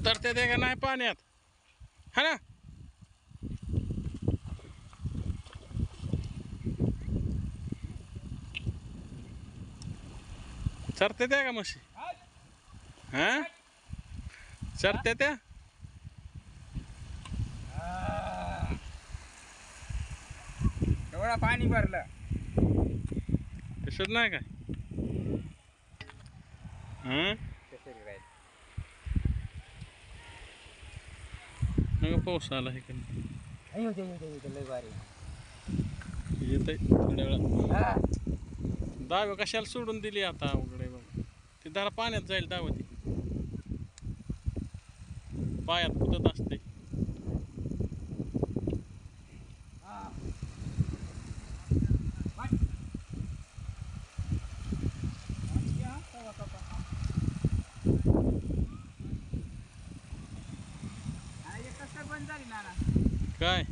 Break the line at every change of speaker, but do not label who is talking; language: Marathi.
उतरते ते का नाही पाण्यात. हा ना? चरते त्या का म्हशी? हा? चरते त्या?
एवढा पाणी भरलं.
दिसत नाही काय? नका पाऊस आला हे
दे येऊ दे लय भारी
येत थोड्या वेळा. दावे कशाला सोडून दिली आता आहे बाबा. ती जरा पाण्यात जाईल दावं ती. पायात कुदत असते
हा. बंद झाली ना
काय?